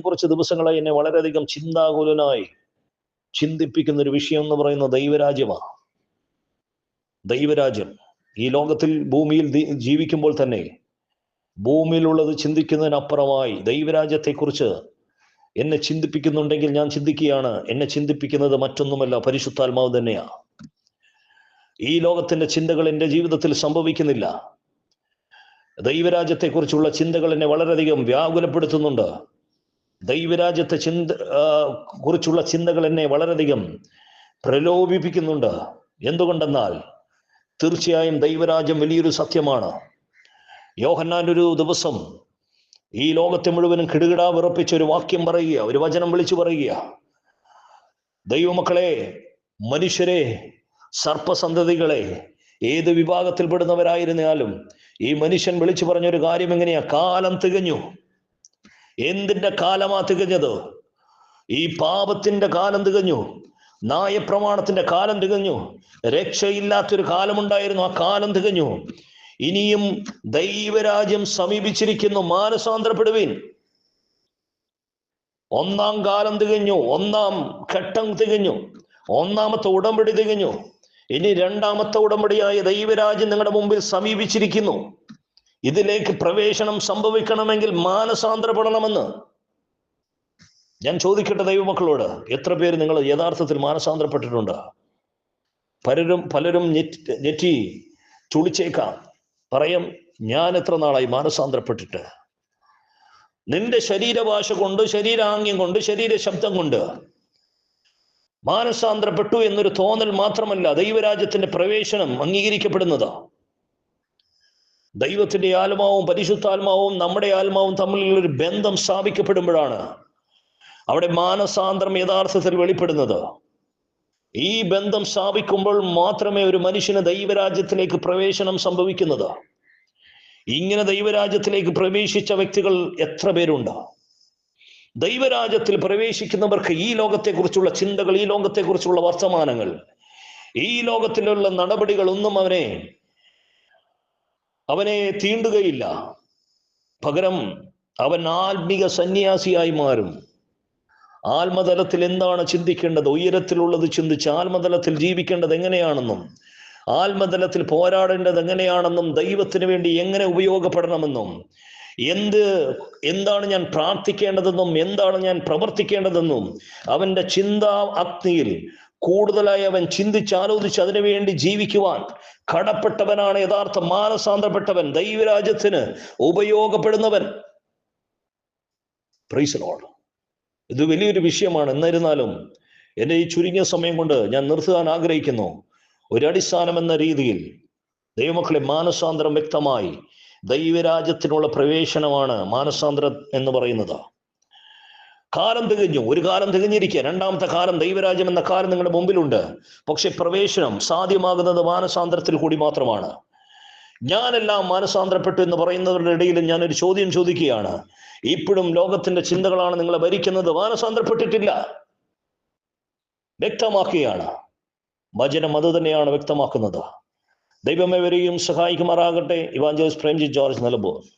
കുറച്ച് ദിവസങ്ങളായി എന്നെ വളരെയധികം ചിന്താകുലനായി ചിന്തിപ്പിക്കുന്ന ഒരു വിഷയം എന്ന് പറയുന്ന ദൈവരാജ്യമാണ്. ദൈവരാജ്യം. ഈ ലോകത്തിൽ ഭൂമിയിൽ ജീവിക്കുമ്പോൾ തന്നെ ഭൂമിയിലുള്ളത് ചിന്തിക്കുന്നതിനപ്പുറമായി ദൈവരാജ്യത്തെക്കുറിച്ച് എന്നെ ചിന്തിപ്പിക്കുന്നുണ്ടെങ്കിൽ ഞാൻ ചിന്തിക്കുകയാണ്. എന്നെ ചിന്തിപ്പിക്കുന്നത് മറ്റൊന്നുമല്ല പരിശുദ്ധാത്മാവ് തന്നെയാണ്. ഈ ലോകത്തിന്റെ ചിന്തകൾ എന്റെ ജീവിതത്തിൽ സംഭവിക്കുന്നില്ല. ദൈവരാജ്യത്തെക്കുറിച്ചുള്ള ചിന്തകൾ എന്നെ വളരെയധികം വ്യാകുലപ്പെടുത്തുന്നുണ്ട്. ദൈവരാജ്യത്തെ ചിന്ത കുറിച്ചുള്ള ചിന്തകൾ എന്നെ വളരെയധികം പ്രലോഭിപ്പിക്കുന്നുണ്ട്. എന്തുകൊണ്ടെന്നാൽ തീർച്ചയായും ദൈവരാജ്യം വലിയൊരു സത്യമാണ്. യോഹന്നാൻ ഒരു ദിവസം ഈ ലോകത്തെ മുഴുവനും കിടുകിടാ വിറപ്പിച്ച ഒരു വാക്യം പറയുക ഒരു വചനം വിളിച്ചു പറയുക. ദൈവമക്കളെ മനുഷ്യരെ സർപ്പസന്തതികളെ ഏത് വിഭാഗത്തിൽപ്പെടുന്നവരായിരുന്നാലും ഈ മനുഷ്യൻ വിളിച്ചു പറഞ്ഞൊരു കാര്യം എങ്ങനെയാ? കാലം തികഞ്ഞു. എന്തിന്റെ കാലമാ തികഞ്ഞത്? ഈ പാപത്തിന്റെ കാലം തികഞ്ഞു. നായപ്രമാണത്തിന്റെ കാലം തികഞ്ഞു. രക്ഷയില്ലാത്തൊരു കാലമുണ്ടായിരുന്നു. ആ കാലം തികഞ്ഞു. ഇനിയും ദൈവരാജ്യം സമീപിച്ചിരിക്കുന്നു. മാനസാന്തരപ്പെടുവീൻ. ഒന്നാം കാലം തികഞ്ഞു. ഒന്നാം ഘട്ടം തികഞ്ഞു. ഒന്നാമത്തെ ഉടമ്പടി തികഞ്ഞു. ഇനി രണ്ടാമത്തെ ഉടമ്പടിയായ ദൈവരാജ്യം നിങ്ങളുടെ മുമ്പിൽ സമീപിച്ചിരിക്കുന്നു. ഇതിലേക്ക് പ്രവേശനം സംഭവിക്കണമെങ്കിൽ മാനസാന്തരപ്പെടണമെന്ന് ഞാൻ ചോദിക്കട്ടെ ദൈവമക്കളോട്. എത്ര പേര് നിങ്ങൾ യഥാർത്ഥത്തിൽ മാനസാന്തരപ്പെട്ടിട്ടുണ്ട്? പലരും പലരും ഞെറ്റി ഞെറ്റി ചുളിച്ചേക്കാം. പറയും ഞാൻ എത്ര നാളായി മാനസാന്തരപ്പെട്ടിട്ട്? നിന്റെ ശരീരഭാഷ കൊണ്ട് ശരീരാംഗ്യം കൊണ്ട് ശരീര ശബ്ദം കൊണ്ട് മാനസാന്തരപ്പെട്ടു എന്നൊരു തോന്നൽ മാത്രമല്ല ദൈവരാജ്യത്തിന്റെ പ്രവേശനം അംഗീകരിക്കപ്പെടുന്നത്. ദൈവത്തിന്റെ ആത്മാവും പരിശുദ്ധാത്മാവും നമ്മുടെ ആത്മാവും തമ്മിലുള്ള ഒരു ബന്ധം സ്ഥാപിക്കപ്പെടുമ്പോഴാണ് അവിടെ മാനസാന്തരം യഥാർത്ഥത്തിൽ വെളിപ്പെടുന്നത്. ഈ ബന്ധം സ്ഥാപിക്കുമ്പോൾ മാത്രമേ ഒരു മനുഷ്യന് ദൈവരാജ്യത്തിലേക്ക് പ്രവേശനം സംഭവിക്കുന്നത്. ഇങ്ങനെ ദൈവരാജ്യത്തിലേക്ക് പ്രവേശിച്ച വ്യക്തികൾ എത്ര പേരുണ്ട്? ദൈവരാജ്യത്തിൽ പ്രവേശിക്കുന്നവർക്ക് ഈ ലോകത്തെക്കുറിച്ചുള്ള ചിന്തകൾ ഈ ലോകത്തെക്കുറിച്ചുള്ള വർത്തമാനങ്ങൾ ഈ ലോകത്തിലുള്ള നടപടികൾ ഒന്നും അവനെ അവനെ തീണ്ടുകയില്ല. പകരം അവൻ ആത്മിക സന്യാസിയായി മാറും. ആത്മതലത്തിൽ എന്താണ് ചിന്തിക്കേണ്ടത്? ഉയരത്തിലുള്ളത് ചിന്തിച്ച് ആത്മതലത്തിൽ ജീവിക്കേണ്ടത് എങ്ങനെയാണെന്നും ആത്മതലത്തിൽ പോരാടേണ്ടത് എങ്ങനെയാണെന്നും ദൈവത്തിന് വേണ്ടി എങ്ങനെ ഉപയോഗപ്പെടണമെന്നും എന്ത് എന്താണ് ഞാൻ പ്രാർത്ഥിക്കേണ്ടതെന്നും എന്താണ് ഞാൻ പ്രവർത്തിക്കേണ്ടതെന്നും അവന്റെ ചിന്താ അഗ്നിയിൽ കൂടുതലായി അവൻ ചിന്തിച്ച് ആലോചിച്ച് അതിനുവേണ്ടി ജീവിക്കുവാൻ കടപ്പെട്ടവനാണ് യഥാർത്ഥ മാനസാന്തരപ്പെട്ടവൻ ദൈവരാജ്യത്തിന് ഉപയോഗപ്പെടുന്നവൻ. ഇത് വലിയൊരു വിഷയമാണ്. എന്നിരുന്നാലും എന്റെ ഈ ചുരുങ്ങിയ സമയം കൊണ്ട് ഞാൻ നിർത്തുവാൻ ആഗ്രഹിക്കുന്നു. ഒരടിസ്ഥാനം എന്ന രീതിയിൽ ദൈവമക്കളെ മാനസാന്തരം വ്യക്തമായി ദൈവരാജ്യത്തിനുള്ള പ്രവേശനമാണ് മാനസാന്തരം എന്ന് പറയുന്നത്. കാലം തികഞ്ഞു ഒരു കാലം തികഞ്ഞിരിക്കുക രണ്ടാമത്തെ കാലം ദൈവരാജ്യം എന്ന കാലം നിങ്ങളുടെ മുമ്പിലുണ്ട്. പക്ഷെ പ്രവേശനം സാധ്യമാകുന്നത് മാനസാന്തരത്തിൽ കൂടി മാത്രമാണ്. ഞാനെല്ലാം മാനസാന്തരപ്പെട്ടു എന്ന് പറയുന്നവരുടെ ഇടയിൽ ഞാൻ ഒരു ചോദ്യം ചോദിക്കുകയാണ്. ഇപ്പോഴും ലോകത്തിന്റെ ചിന്തകളാണ് നിങ്ങളെ ഭരിക്കുന്നത്. മാനസാന്തരപ്പെട്ടിട്ടില്ല. വ്യക്തമാക്കുകയാണ്. വചനം അത് തന്നെയാണ് വ്യക്തമാക്കുന്നത്. ദൈവമേ വരെയും സഹായിക്കുമാറാകട്ടെ. ഇവാഞ്ചോസ് പ്രേംജി ജോർജ് നിലമ്പൂർ.